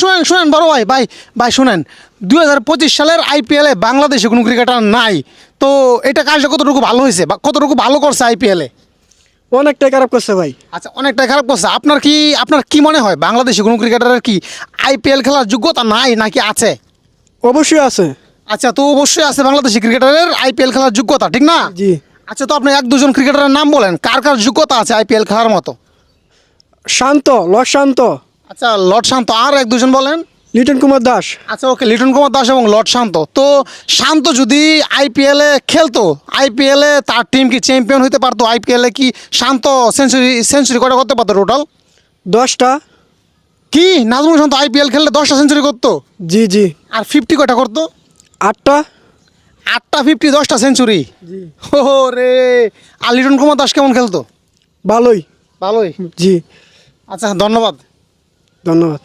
শুনেন শুনেন বড় ভাই ভাই ভাই শুনেন দু হাজার পঁচিশ সালের আইপিএলে বাংলাদেশে কোনো ক্রিকেটার নাই। তো এটা কাজটা কতটুকু ভালো হয়েছে? বা কতটুকু ভালো করছে আইপিএলে অনেকটাই খারাপ করছে ভাই। আচ্ছা অনেকটাই খারাপ করছে। আপনার কি আপনার কি মনে হয় বাংলাদেশে কোনো ক্রিকেটারের কি আইপিএল খেলার যোগ্যতা নাই নাকি আছে? অবশ্যই আছে। আচ্ছা তো অবশ্যই আছে বাংলাদেশি ক্রিকেটারের আইপিএল খেলার যোগ্যতা ঠিক না? জি। আচ্ছা তো আপনি এক দুজন ক্রিকেটারের নাম বলেন কার কার যোগ্যতা আছে আইপিএল খেলার মতো? শান্ত লক শান্ত। আচ্ছা লর্ড শান্ত আর এক দুজন বলেন। লিটন কুমার দাস। আচ্ছা ওকে লিটন কুমার দাস এবং লর্ড শান্ত। তো শান্ত যদি আইপিএলে খেলতো আইপিএলে তার টিম কি চ্যাম্পিয়ন হতে পারতো? আইপিএলে কি শান্ত সেঞ্চুরি সেঞ্চুরি কটা করতে পারতো টোটাল দশটা। কি? নাজমুল শান্ত আইপিএল খেললে দশটা সেঞ্চুরি করতো? জি জি। আর ফিফটি কটা করতো? আটটা। আটটা ফিফটি দশটা সেঞ্চুরি জি। ও রে! আর লিটন কুমার দাস কেমন খেলতো? ভালোই। ভালোই? জি। আচ্ছা ধন্যবাদ। ধন্যবাদ।